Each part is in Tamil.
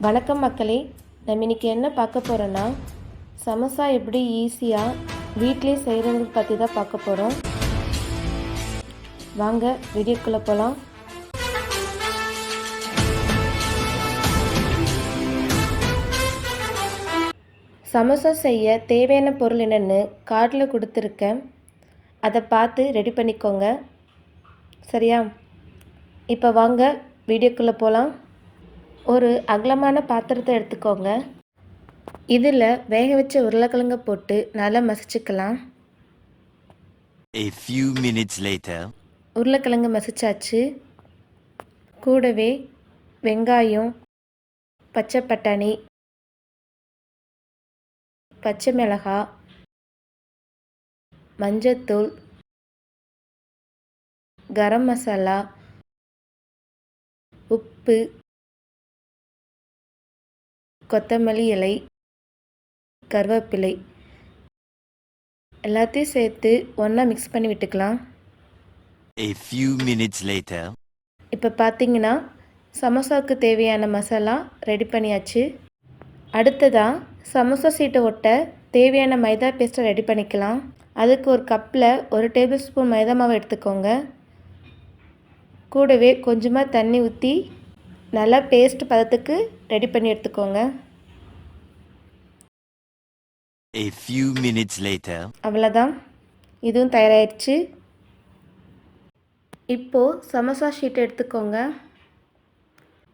வணக்கம் மக்களே நம்ம இன்னைக்கு என்ன பார்க்க போகிறோன்னா சமோசா எப்படி ஈஸியாக வீட்டிலே செய்கிறது பற்றி தான் பார்க்க போகிறோம் வாங்க வீடியோக்குள்ளே போகலாம் சமோசா செய்ய தேவையான பொருள் என்னென்னு கார்டில் கொடுத்துருக்கேன் அதை பார்த்து ரெடி பண்ணிக்கோங்க. சரியா? இப்போ வாங்க வீடியோக்குள்ளே போகலாம் ஒரு அகலமான பாத்திரத்தை எடுத்துக்கோங்க. இதில் வேக வச்ச உருளைக்கிழங்க போட்டு நல்லா மசிச்சுக்கலாம். A few minutes later, உருளைக்கிழங்கு மசிச்சாச்சு. கூடவே வெங்காயம் பச்சை பட்டாணி பச்சை மிளகாய் மஞ்சத்தூள் கரம் மசாலா உப்பு கொத்தமல்லி இலை கருவேப்பிலை எல்லாத்தையும் சேர்த்து ஒன்றா மிக்ஸ் பண்ணி விட்டுக்கலாம். A few minutes later, இப்போ பார்த்தீங்கன்னா சமோசாவுக்கு தேவையான மசாலா ரெடி பண்ணியாச்சு. அடுத்ததாக சமோசா சீட்டை ஒட்ட தேவையான மைதா பேஸ்ட்டை ரெடி பண்ணிக்கலாம். அதுக்கு ஒரு கப்பில் ஒரு டேபிள் ஸ்பூன் மைதா மாவு எடுத்துக்கோங்க. கூடவே கொஞ்சமாக தண்ணி ஊற்றி நல்லா பேஸ்ட் பதத்துக்கு ரெடி பண்ணி எடுத்துக்கோங்க. A few minutes later, அவ்வளோதான் இதுவும் தயாராகிடுச்சு இப்போது சமோசா ஷீட் எடுத்துக்கோங்க.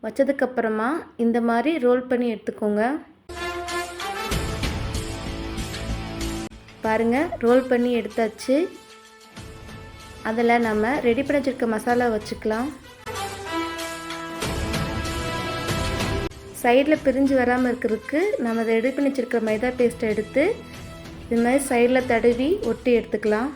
வச்சதுக்கப்புறமா இந்த மாதிரி ரோல் பண்ணி எடுத்துக்கோங்க. பாருங்கள் ரோல் பண்ணி எடுத்தாச்சு. அதில் நம்ம ரெடி பண்ணி வச்சுருக்க மசாலா வச்சுக்கலாம். சைடில் பிரிஞ்சு வராமல் இருக்கிறதுக்கு நம்ம ரெடி பண்ணி வச்சுருக்கிற மைதா பேஸ்ட்டை எடுத்து இது மாதிரி சைடில் தடவி ஒட்டி எடுத்துக்கலாம்.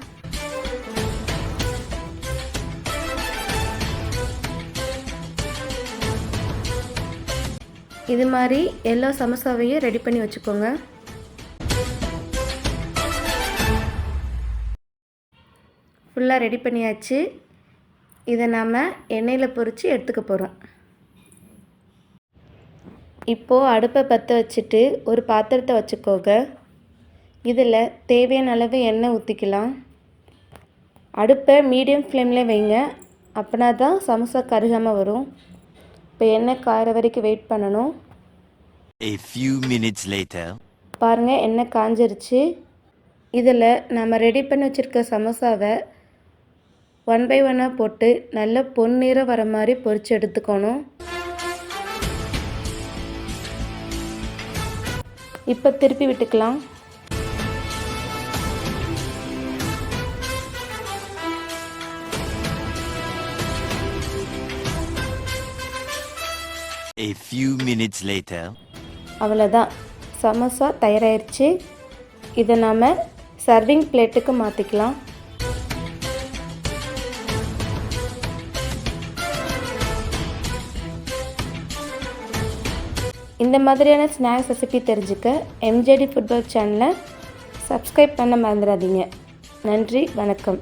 இது மாதிரி எல்லா சமோசாவையும் ரெடி பண்ணி வச்சுக்கோங்க. ஃபுல்லாக ரெடி பண்ணியாச்சு. இதை நாம் எண்ணெயில் பொரித்து எடுத்துக்க போகிறோம் இப்போது அடுப்பை பற்ற வச்சுட்டு ஒரு பாத்திரத்தை வச்சுக்கோங்க. இதில் தேவையான அளவு எண்ணெய் ஊற்றிக்கலாம். அடுப்பை மீடியம் ஃப்ளேமில் வைங்க. அப்படின்னா தான் சமோசா கருகாமல் வரும். இப்போ எண்ணெய் காயிற வரைக்கும் வெயிட் பண்ணணும். A few minutes later, பாருங்கள் எண்ணெய் காஞ்சிருச்சு. இதில் நம்ம ரெடி பண்ணி வச்சுருக்க சமோசாவை ஒன் பை ஒன்னாக போட்டு நல்ல பொன்னிறம் வர மாதிரி பொரித்து எடுத்துக்கணும். இப்போ திருப்பி விட்டுக்கலாம். A few minutes later, அவ்வளோதான் சமோசா தயாராகிருச்சு இதை நாம் சர்விங் பிளேட்டுக்கு மாற்றிக்கலாம் இந்த மாதிரியான ஸ்நாக்ஸ் ரெசிபி தெரிஞ்சுக்க எம்ஜேடி ஃபுட்பால் சேனலை சப்ஸ்கிரைப் பண்ண மறந்துடாதீங்க. நன்றி வணக்கம்.